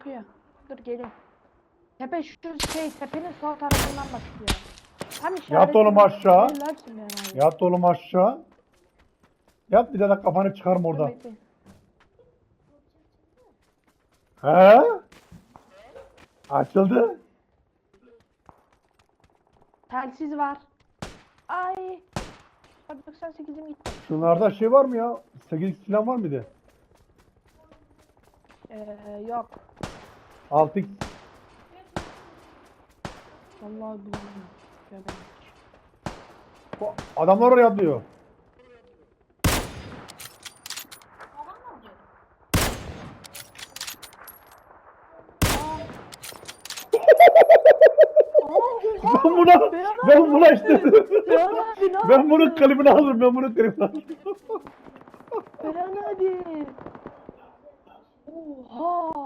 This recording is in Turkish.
bakıyor. Dur geliyorum. Tepe şu şey tepenin sol tarafından bakıyor. Tam işaret. oğlum aşağı. Yat oğlum aşağı. Yat bir de kafanı çıkarma oradan. bekle. He? Açıldı. Telsiz var. Ay. 98'im gitti. Şunlarda şey var mı ya? 8 falan var mıydı? Ee, yok. 6 Vallahi bilmiyorum. Göbeğim. Adamlar oraya atlıyor. Ben buna, ben buna işte. Ben bunun klibini alırım, ben bunun klibini alırım. Beren abi. Oha.